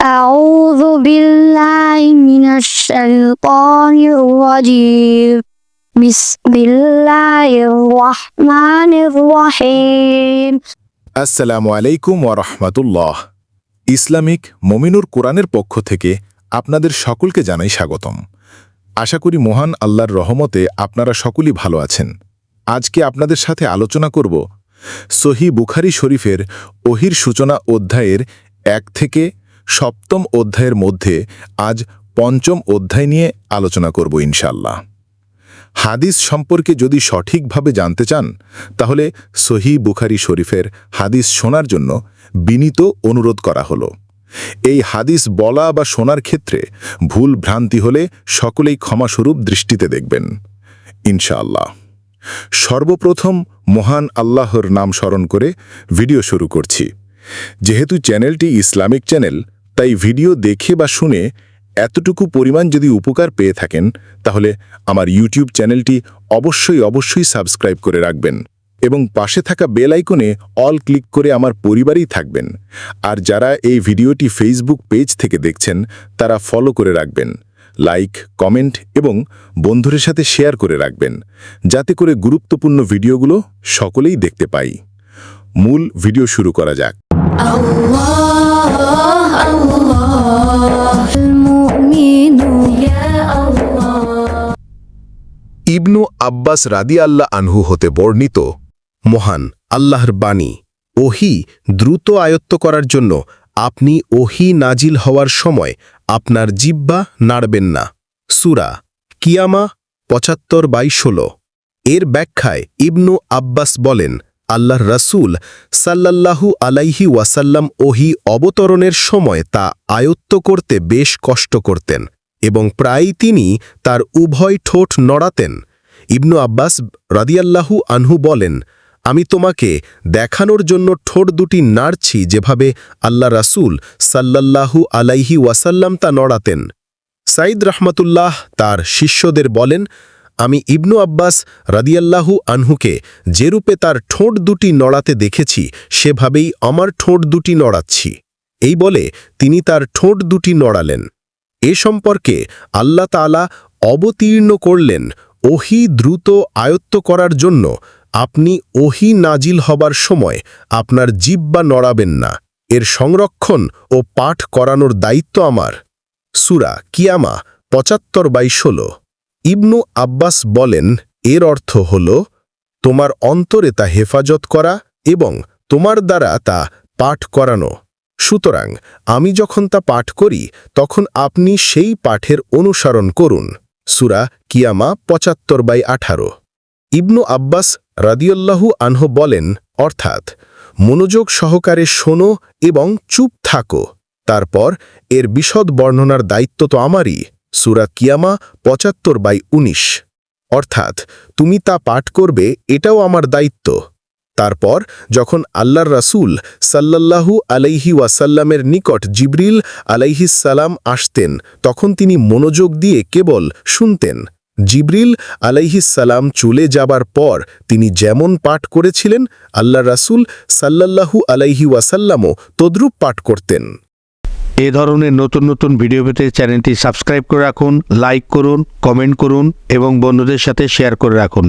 أعوذ بالله من الشيطان الرجيم بسم الله الرحمن الرحيم আসসালামু আলাইকুম ওরহমাতুল্লাহ ইসলামিক মমিনুর কোরআনের পক্ষ থেকে আপনাদের সকলকে জানাই স্বাগতম আশা করি মহান আল্লাহর রহমতে আপনারা সকলেই ভালো আছেন আজকে আপনাদের সাথে আলোচনা করব সহি বুখারি শরীফের ওহির সূচনা অধ্যায়ের এক থেকে সপ্তম অধ্যায়ের মধ্যে আজ পঞ্চম অধ্যায় নিয়ে আলোচনা করব ইনশাল্লাহ হাদিস সম্পর্কে যদি সঠিকভাবে জানতে চান, তাহলে সহি বুখারি শরীফের হাদিস শোনার জন্য বিনীত অনুরোধ করা হলো। এই হাদিস বলা বা শোনার ক্ষেত্রে ভুল ভ্রান্তি হলে সকলেই ক্ষমাস্বরূপ দৃষ্টিতে দেখবেন, ইনশাআল্লাহ। সর্বপ্রথম মহান আল্লাহর নাম স্মরণ করে ভিডিও শুরু করছি। যেহেতু চ্যানেলটি ইসলামিক চ্যানেল তাই ভিডিও দেখে বা শুনে এতটুকু পরিমাণ যদি উপকার পেয়ে থাকেন, তাহলে আমার ইউটিউব চ্যানেলটি অবশ্যই অবশ্যই সাবস্ক্রাইব করে রাখবেন এবং পাশে থাকা বেল আইকনে অল ক্লিক করে আমার পরিবারেই থাকবেন। আর যারা এই ভিডিওটি ফেসবুক পেজ থেকে দেখছেন, তারা ফলো করে রাখবেন, লাইক, কমেন্ট এবং বন্ধুদের সাথে শেয়ার করে রাখবেন, যাতে করে গুরুত্বপূর্ণ ভিডিওগুলো সকলেই দেখতে পাই। মূল ভিডিও শুরু করা যাক। ইবনু আব্বাস রাদি আল্লাহ আনহু হতে বর্ণিত, মহান আল্লাহর বাণী, ওহি দ্রুত আয়ত্ত করার জন্য আপনি ওহি নাজিল হওয়ার সময় আপনার জিব্বা নাড়বেন না। সুরা কিয়ামা পঁচাত্তর বাই ষোলো। এর ব্যাখ্যায় ইবনু আব্বাস বলেন, আল্লাহর রাসূল সাল্লাল্লাহু আলাইহি ওয়াসাল্লাম ওহি অবতরণের সময় তা আয়ত্ত করতে বেশ কষ্ট করতেন। এবং প্রায়ই তিনি তার উভয় ঠোঁট নড়াতেন। ইবনু আব্বাস রাদিয়াল্লাহু আনহু বলেন, আমি তোমাকে দেখানোর জন্য ঠোঁট দুটি নাড়ছি যেভাবে আল্লাহ রাসূল সাল্লাল্লাহু আলাইহি ওয়াসাল্লাম তা নড়াতেন। সাইদ রহমতুল্লাহ তার শিষ্যদের বলেন, আমি ইবনু আব্বাস রাদিয়াল্লাহু আনহুকে যেরূপে তার ঠোঁট দুটি নড়াতে দেখেছি, সেভাবেই আমার ঠোঁট দুটি নড়াচ্ছি। এই বলে তিনি তার ঠোঁট দুটি নড়ালেন। এ সম্পর্কে আল্লাহ তালা অবতীর্ণ করলেন ওহি দ্রুত আয়ত্ত করার জন্য। আপনি ওহি নাজিল হবার সময় আপনার জিব্বা নড়াবেন না। এর সংরক্ষণ ও পাঠ করানোর দায়িত্ব আমার। সুরা কিয়ামা পঁচাত্তর বাই ষোলো। ইবনু আব্বাস বলেন, এর অর্থ হল, তোমার অন্তরে তা হেফাজত করা এবং তোমার দ্বারা তা পাঠ করানো। সুতরাং আমি যখন তা পাঠ করি, তখন আপনি সেই পাঠের অনুসরণ করুন। সুরা কিয়ামা পঁচাত্তর বাই আঠারো। ইবনু আব্বাস রাদিউল্লাহু আনহ বলেন, অর্থাৎ, মনোযোগ সহকারে শোনো এবং চুপ থাকো। তারপর, এর বিশদ বর্ণনার দায়িত্ব তো আমারই, সুরা কিয়ামা পঁচাত্তর বাই উনিশ। অর্থাৎ, তুমি তা পাঠ করবে, এটাও আমার দায়িত্ব। তারপর যখন আল্লাহর রাসূল সাল্লাল্লাহু আলাইহি ওয়াসাল্লামের নিকট জিবরিল আলাইহিসাল্লাম আসতেন, তখন তিনি মনোযোগ দিয়ে কেবল শুনতেন। জিবরিল আলাইহিসাল্লাম চলে যাবার পর তিনি যেমন পাঠ করেছিলেন আল্লাহ রাসূল সাল্লাল্লাহু আলাইহি ওয়াসাল্লামও তদ্রূপ পাঠ করতেন। এ ধরনের নতুন নতুন ভিডিও পেতে চ্যানেলটি সাবস্ক্রাইব করে রাখুন, লাইক করুন, কমেন্ট করুন এবং বন্ধুদের সাথে শেয়ার করে রাখুন।